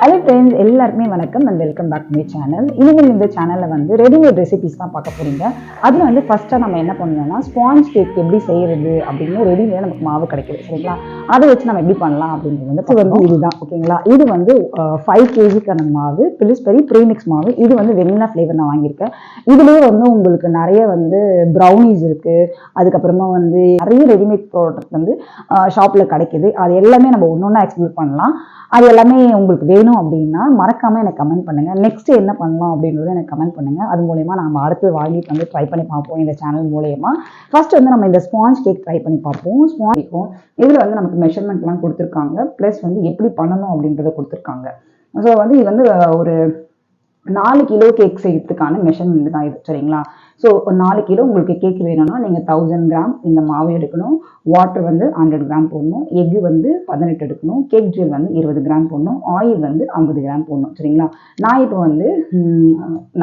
Hello friends எல்லாருக்குமே வணக்கம் and welcome back my channel இனிமேல் இந்த சேனலில் வந்து ரெடிமேட் ரெசிபிஸ் தான் பார்க்க போறீங்க. அதில் வந்து ஃபஸ்ட்டாக நம்ம என்ன பண்ணணும்னா ஸ்பாஞ்ச் கேக் எப்படி செய்யறது அப்படின்னு ரெடிமேட் நமக்கு மாவு கிடைக்குது சரிங்களா? அதை வச்சு நம்ம எப்படி பண்ணலாம் அப்படின்றது வந்து இது வந்து இதுதான் ஓகேங்களா இது வந்து ஃபைவ் கேஜிக்கான மாவு பிலிஸ்பெரி ப்ரீமிக்ஸ் மாவு. இது வந்து வெண்ணிலா ஃப்ளேவர் நான் வாங்கியிருக்கேன். இதுலேயே வந்து உங்களுக்கு நிறைய வந்து ப்ரௌனிஸ் இருக்குது அதுக்கப்புறமா வந்து நிறைய ரெடிமேட் ப்ராடக்ட் வந்து ஷாப்பில் கிடைக்குது. அது எல்லாமே நம்ம ஒன்று ஒன்றா எக்ஸ்ப்ளோர் பண்ணலாம். அது எல்லாமே உங்களுக்கு வேணும் அப்படின்னா மறக்காம எனக்கு கமெண்ட் பண்ணுங்க. நெக்ஸ்ட் என்ன பண்ணலாம் அப்படின்றத எனக்கு கமெண்ட் பண்ணுங்க. அது மூலயமா நம்ம அடுத்து வாங்கிட்டு வந்து ட்ரை பண்ணி பார்ப்போம் இந்த சேனல் மூலயமா. ஃபர்ஸ்ட் வந்து நம்ம இந்த ஸ்பாஞ்ச் கேக் ட்ரை பண்ணி பார்ப்போம். ஸ்பாஞ்ச் கேக்கும் இதில் வந்து நமக்கு மெஷர்மெண்ட்லாம் கொடுத்துருக்காங்க. ப்ளஸ் வந்து எப்படி பண்ணணும் அப்படின்றத கொடுத்துருக்காங்க. ஸோ வந்து இது வந்து ஒரு நாலு கிலோ கேக் செய்யறதுக்கான மெஷர்மெண்ட் தான் இது. சரிங்களா? ஸோ நாலு கிலோ உங்களுக்கு கேக் வேணும்னா நீங்கள் தௌசண்ட் கிராம் இந்த மாவு எடுக்கணும். வாட்டர் வந்து ஹண்ட்ரட் கிராம் போடணும். எக்கு வந்து பதினெட்டு எடுக்கணும். கேக் ஜெல் வந்து இருபது கிராம் போடணும். ஆயில் வந்து ஐம்பது கிராம் போடணும். சரிங்களா? நான் இப்போ வந்து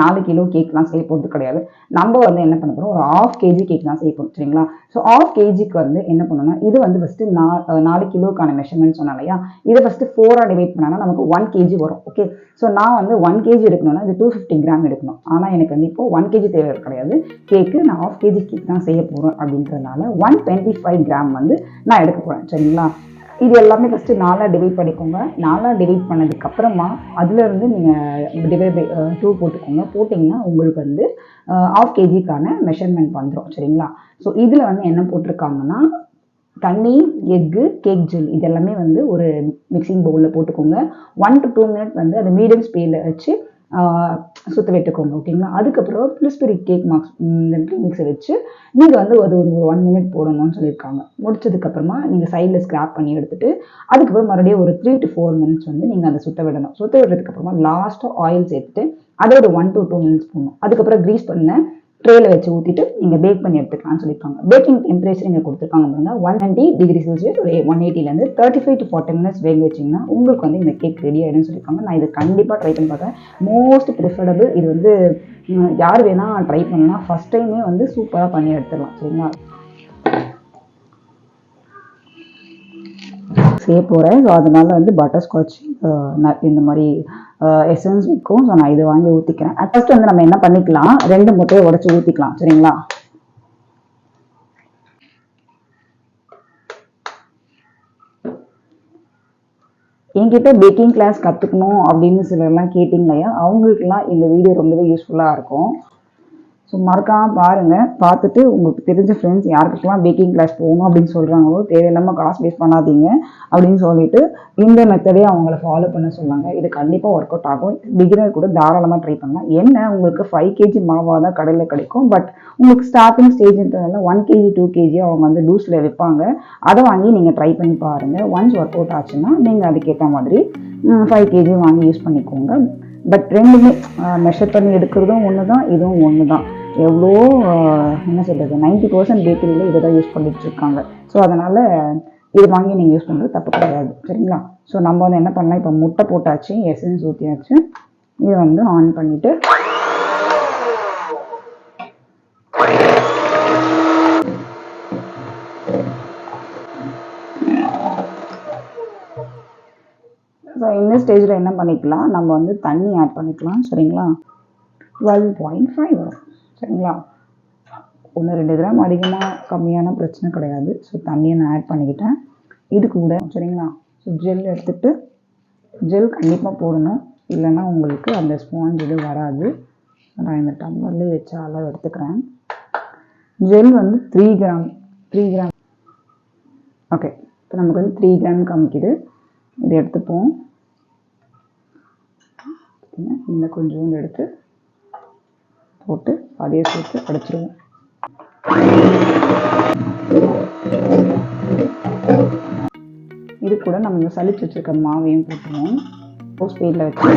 நாலு கிலோ கேக்லாம் செய்ய போகிறது கிடையாது. நம்ம வந்து என்ன பண்ண போகிறோம் ஒரு ஆஃப் கேஜி கேக் தான் செய்ய போகிறோம் சரிங்களா? ஸோ ஆஃப் கேஜிக்கு வந்து என்ன பண்ணணும்னா இது வந்து ஃபஸ்ட்டு நா நாலு கிலோக்கான மெஷர்மெண்ட் சொன்னேன் இல்லையா? இதை ஃபஸ்ட்டு ஃபோராக டிவைட் பண்ணால் நமக்கு ஒன் கேஜி வரும். ஓகே ஸோ நான் வந்து ஒன் கேஜி எடுக்கணும்னா இது டூ ஃபிஃப்டி கிராம் எடுக்கணும். ஆனால் எனக்கு வந்து இப்போ ஒன் கேஜி தேவை கிடையாது. கேக்கு நான் ஆஃப் கேஜி கேக் தான் செய்ய போகிறேன் அப்படின்றதுனால ஒன் டுவெண்ட்டி ஃபைவ் கிராம் வந்து நான் எடுக்க போகிறேன் சரிங்களா? இது எல்லாமே ஃபஸ்ட்டு நாலாக டிவைட் பண்ணிக்கோங்க. நாலாக டிவைட் பண்ணதுக்கப்புறமா அதுலேருந்து நீங்கள் டிவைட் பை டூ போட்டுக்கோங்க. போட்டிங்கன்னா உங்களுக்கு வந்து ஆஃப் கேஜிக்கான மெஷர்மெண்ட் வந்துடும் சரிங்களா? ஸோ இதில் வந்து என்ன போட்டிருக்காங்கன்னா தண்ணி எக்கு கேக் ஜெல் இது எல்லாமே வந்து ஒரு மிக்சிங் பவுலில் போட்டுக்கோங்க. ஒன் டு டூ மினிட் வந்து அது மீடியம் ஸ்பீடில் வச்சு சுற்ற விட்டுக்கோங்க ஓகேங்களா? அதுக்கப்புறம் பிளிஸ்பெரி கேக் மார்க்ஸ் இந்த மிக்ஸை வச்சு நீங்கள் வந்து அது ஒரு ஒன் மினிட் போடணும்னு சொல்லியிருக்காங்க. முடிச்சதுக்கப்புறமா நீங்கள் சைடில் ஸ்க்ராப் பண்ணி எடுத்துட்டு அதுக்கப்புறம் மறுபடியும் ஒரு த்ரீ டு ஃபோர் மினிட்ஸ் வந்து நீங்கள் அதை சுத்த விடணும். சுத்த விடுறதுக்கப்புறமா லாஸ்ட்டாக ஆயில் சேர்த்துட்டு அதை ஒரு ஒன் டு டூ மினிட்ஸ் போடணும். அதுக்கப்புறம் க்ரீஸ் பண்ண ட்ரேல வச்சு ஊற்றிட்டு நீங்கள் பேக் பண்ணி எடுத்துக்கலாம்னு சொல்லியிருக்காங்க. பேக்கிங் டெம்பரேச்சர் இங்கே கொடுத்துருக்காங்க பாருங்க. ஒன் டுவெண்ட்டி டிகிரி செல்சியஸ் ஒரு one எயிட்டிலேருந்து thirty five to forty minutes வேக வச்சிங்கன்னா உங்களுக்கு வந்து இந்த கேக் ரெடி ஆகிடும்னு சொல்லியிருக்காங்க. நான் இதை கண்டிப்பாக ட்ரை பண்ணி பார்த்தேன் மோஸ்ட் ப்ரிஃபரபிள் இது வந்து யார் வேணால் ட்ரை பண்ணலாம். ஃபஸ்ட் டைமே வந்து சூப்பராக பண்ணி எடுத்துடலாம். சரிங்களா? செய்ய போகிறேன் ஸோ அதனால வந்து பட்டர்ஸ்காட்ச் இந்த மாதிரி எசன்ஸ் விற்கும் ஸோ நான் இதை வாங்கி ஊற்றிக்கிறேன் ஃபர்ஸ்ட் வந்து நம்ம என்ன பண்ணிக்கலாம்? ரெண்டு முட்டையை உடச்சி ஊற்றிக்கலாம் சரிங்களா? என்கிட்ட பேக்கிங் கிளாஸ் கற்றுக்கணும் அப்படின்னு சிலர்லாம் கேட்டிங்க இல்லையா? அவங்களுக்குலாம் இந்த வீடியோ ரொம்பவே யூஸ்ஃபுல்லாக இருக்கும். ஸோ மறக்காமல் பாருங்கள் பார்த்துட்டு உங்களுக்கு தெரிஞ்ச ஃப்ரெண்ட்ஸ் யாருக்கெல்லாம் பேக்கிங் கிளாஸ் போகணும் அப்படின்னு சொல்கிறாங்களோ தேவையில்லாமல் காசு வேஸ்ட் பண்ணாதீங்க அப்படின்னு சொல்லிட்டு இந்த மெத்தடே அவங்கள ஃபாலோ பண்ண சொன்னாங்க. இது கண்டிப்பாக ஒர்க் அவுட் ஆகும். பிகினர் கூட தாராளமாக ட்ரை பண்ணலாம். என்ன உங்களுக்கு ஃபைவ் கேஜி மாவாக தான் கடையில் கிடைக்கும். பட் உங்களுக்கு starting ஸ்டேஜ்ன்றதுனால one K G two K G அவங்க வந்து லூஸில் விற்பாங்க. அதை வாங்கி நீங்கள் ட்ரை பண்ணி பாருங்கள் ஒன்ஸ் ஒர்க் அவுட் ஆச்சுன்னா நீங்கள் அதுக்கேற்ற மாதிரி ஃபைவ் கேஜி வாங்கி யூஸ் பண்ணிக்கோங்க. பட் ரெண்டுமே மெஷர் பண்ணி எடுக்கிறதும் ஒன்று தான் இதுவும் ஒன்று தான் எவ்வளோ என்ன சொல்கிறது நைன்டி பர்சன்ட் பேக்கரியில் இதை தான் யூஸ் பண்ணிட்டு இருக்காங்க ஸோ அதனால் இது வாங்கி நீங்கள் யூஸ் பண்ணுறது தப்பு கிடையாது. சரிங்களா? ஸோ நம்ம வந்து என்ன பண்ணலாம்? இப்போ முட்டை போட்டாச்சு எசன்ஸ் ஊற்றியாச்சு இதை வந்து ஆன் பண்ணிவிட்டு ஸோ இந்த ஸ்டேஜில் என்ன பண்ணிக்கலாம்? நம்ம வந்து தண்ணி ஆட் பண்ணிக்கலாம். சரிங்களா? டுவெல் பாயிண்ட் ஃபைவ் வரும். சரிங்களா? ஒன்று ரெண்டு கிராம் அதிகமாக கம்மியான பிரச்சனை கிடையாது. ஸோ தண்ணியை நான் ஆட் பண்ணிக்கிட்டேன். இது கூட சரிங்களா? ஸோ ஜெல் எடுத்துட்டு ஜெல் கண்டிப்பாக போடணும். இல்லைன்னா உங்களுக்கு அந்த ஸ்பாஞ்ச் இது வராது. நான் இந்த டம்ளர்லேயே வச்சு அளவு எடுத்துக்கிறேன். ஜெல் வந்து three gram three gram okay இப்போ நமக்கு வந்து த்ரீ கிராம் காமிக்குது. இதை எடுத்துப்போம். இந்த கொஞ்சோண்டு எடுத்து போட்டு அதையே சேர்த்து அடைச்சிருவோம் இது கூட நம்ம இந்த சளிச்சு வச்சிருக்க மாவையும் போட்டுருவோம். ஸ்பீடில் வச்சு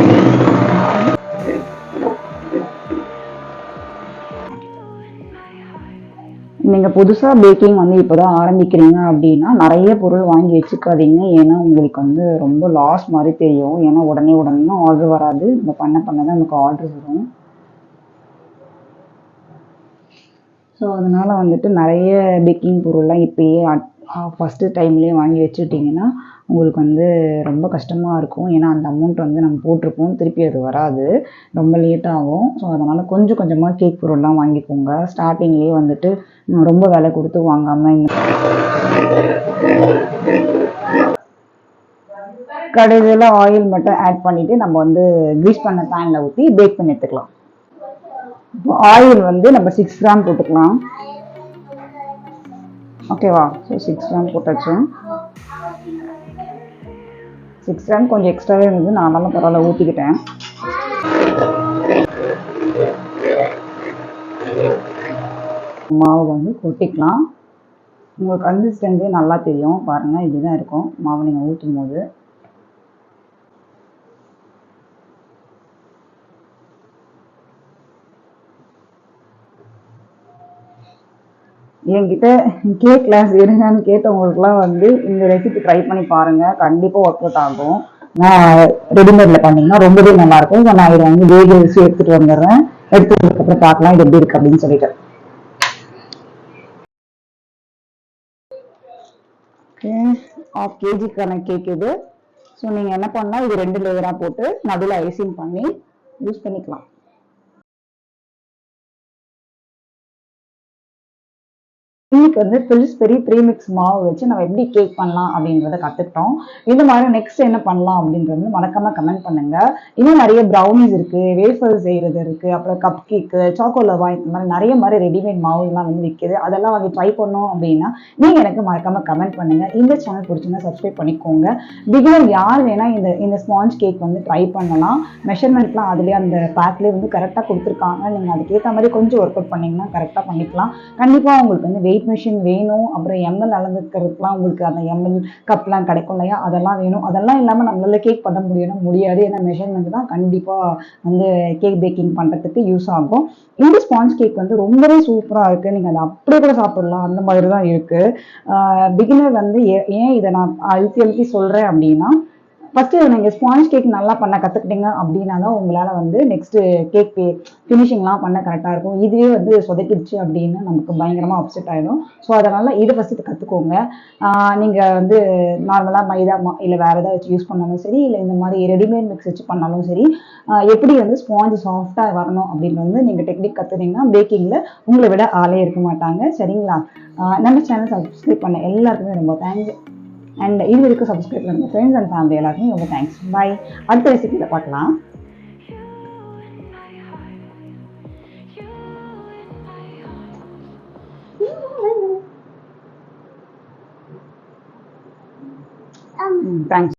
நீங்கள் புதுசாக பேக்கிங் வந்து இப்போ தான் ஆரம்பிக்கிறீங்க அப்படின்னா நிறைய பொருள் வாங்கி வச்சுக்காதீங்க. ஏன்னா உங்களுக்கு வந்து ரொம்ப லாஸ் மாதிரி தெரியும். ஏன்னா உடனே உடனே ஆர்டர் வராது. நம்ம பண்ண பண்ண தான் நமக்கு ஆர்டர் வரும். ஸோ அதனால் வந்துட்டு நிறைய பேக்கிங் பொருள்லாம் இப்போயே ஃபஸ்ட்டு டைம்லேயே வாங்கி வச்சுட்டிங்கன்னா உங்களுக்கு வந்து ரொம்ப கஷ்டமாக இருக்கும். ஏன்னா அந்த அமௌண்ட் வந்து நம்ம போட்டிருப்போம். திருப்பி அது வராது. ரொம்ப லேட் ஆகும். ஸோ அதனால் கொஞ்சம் கொஞ்சமாக கேக் பொருள்லாம் வாங்கிக்கோங்க. ஸ்டார்டிங்லேயே வந்துட்டு ரொம்ப விலை கொடுத்து வாங்காமல் இந்த கடைசியில் ஆயில் மட்டும் ஆட் பண்ணிவிட்டு நம்ம வந்து க்ரீஸ் பண்ண பேனில் ஊற்றி பேக் பண்ணி எடுத்துக்கலாம். இப்போ ஆயில் வந்து நம்ம சிக்ஸ் கிராம் போட்டுக்கலாம். ஓகேவா ஸோ சிக்ஸ் கிராம் போட்டாச்சு. சிக்ஸ் கிராம் கொஞ்சம் எக்ஸ்ட்ராவே இருந்தது. நான் பரவாயில்ல ஊற்றிக்கிட்டேன் மாவு வந்து கொட்டிக்கலாம். உங்களுக்கு கன்சிஸ்டன்சி நல்லா தெரியும். பாருங்கள் இப்படிதான் இருக்கும். மாவு நீங்கள் ஊற்றும் போது என்கிட்ட கேக் கிளாஸ் எடுங்கன்னு கேட்டவங்களுக்குலாம் வந்து இந்த ரெசிபி ட்ரை பண்ணி பாருங்க. கண்டிப்பாக ஒர்க் அவுட் ஆகும். நான் ரெடிமேடில் பண்ணிங்கன்னா ரொம்பவே நல்லாயிருக்கும். ஸோ நான் இதை வந்து வேக ரிசி எடுத்துகிட்டு வந்துடுறேன். எடுத்துட்டு அப்புறம் பார்க்கலாம் இது எப்படி இருக்கு அப்படின்னு சொல்லிட்டு. ஓகே ஆஃப் கேஜிக்கான கேக் இது. ஸோ நீங்கள் என்ன பண்ணால் இது ரெண்டு லேயராக போட்டு நடுவில் ஐசிங் பண்ணி யூஸ் பண்ணிக்கலாம். இன்னைக்கு வந்து பில்ஸ்பெரி ப்ரீமிக்ஸ் மாவு வச்சு நம்ம எப்படி கேக் பண்ணலாம் அப்படின்றத கற்றுக்கிட்டோம் இந்த மாதிரி நெக்ஸ்ட் என்ன பண்ணலாம் அப்படின்றது மறக்காம கமெண்ட் பண்ணுங்க. இன்னும் நிறைய ப்ரௌனிஸ் இருக்கு வேஃபர் செய்யறது இருக்கு அப்புறம் கப் கேக்கு சாக்கோலவா இந்த மாதிரி நிறைய மாதிரி ரெடிமேட் மாவுலாம் வந்து விற்கிது அதெல்லாம் வாங்கி ட்ரை பண்ணோம் அப்படின்னா நீங்க எனக்கு மறக்காம கமெண்ட் பண்ணுங்க. இந்த சேனல் பிடிச்சிருந்தா சப்ஸ்கிரைப் பண்ணிக்கோங்க. பிகினர் யார் வேணா இந்த இந்த ஸ்பாஞ்ச் கேக் வந்து ட்ரை பண்ணலாம். மெஷர்மெண்ட்லாம் அதுலேயே அந்த பேக்லேயே வந்து கரெக்டாக கொடுத்துருக்காங்க. நீங்கள் அதுக்கேற்ற மாதிரி கொஞ்சம் ஒர்க் அவுட் பண்ணிங்கன்னா கரெக்டாக பண்ணிக்கலாம். கண்டிப்பாக உங்களுக்கு வந்து வெயிட் மிஷின் வேணும். அப்புறம் எம்எல் அளந்துக்கிறதுக்குலாம் உங்களுக்கு அந்த எம்எல் கப்லாம் கிடைக்கும் இல்லையா? அதெல்லாம் வேணும். அதெல்லாம் இல்லாமல் நம்மளால கேக் பண்ண முடியணும் முடியாது. ஏன்னா மெஷர்மெண்ட் தான் கண்டிப்பாக வந்து கேக் பேக்கிங் பண்ணுறதுக்கு யூஸ் ஆகும். இந்த ஸ்பாஞ்ச் கேக் வந்து ரொம்பவே சூப்பராக இருக்குது நீங்கள் அதை அப்படியே கூட சாப்பிடலாம். அந்த மாதிரி தான் இருக்குது பிகினர் வந்து ஏ- ஏன் இதை நான் அழுத்தி அழுத்தி சொல்கிறேன் அப்படின்னா ஃபஸ்ட்டு நீங்கள் ஸ்பாஞ்ச் கேக் நல்லா பண்ண கற்றுக்கிட்டீங்க அப்படின்னா தான் உங்களால் வந்து நெக்ஸ்ட்டு கேக் பே ஃபினிஷிங்லாம் பண்ண கரெக்டாக இருக்கும். இதுவே வந்து சொதக்கிடுச்சு அப்படின்னு நமக்கு பயங்கரமாக அப்செட் ஆகிடும் ஸோ அதனால் இதை ஃபஸ்ட்டு கற்றுக்கோங்க நீங்கள் வந்து நார்மலாக மைதா மா இல்லை வேறு ஏதாவது வச்சு யூஸ் பண்ணாலும் சரி இல்லை இந்த மாதிரி ரெடிமேட் மிக்ஸ் வச்சு பண்ணாலும் சரி எப்படி வந்து ஸ்பாஞ்ச் சாஃப்டாக வரணும் அப்படின்னு வந்து நீங்கள் டெக்னிக் கற்றுனீங்கன்னா பேக்கிங்கில் உங்களை விட ஆளே இருக்க மாட்டாங்க. சரிங்களா? நம்ம சேனல் சப்ஸ்கிரைப் பண்ண எல்லாருக்குமே ரொம்ப தேங்க்ஸ் அண்ட் இது வரைக்கும் சப்ஸ்கிரைப் பண்ணுங்க. ஃப்ரெண்ட்ஸ் அண்ட் ஃபேமிலி எல்லாருக்குமே ரொம்ப தேங்க்ஸ் பை அடுத்த ரெசிபியில் பார்க்கலாம். தேங்க்ஸ்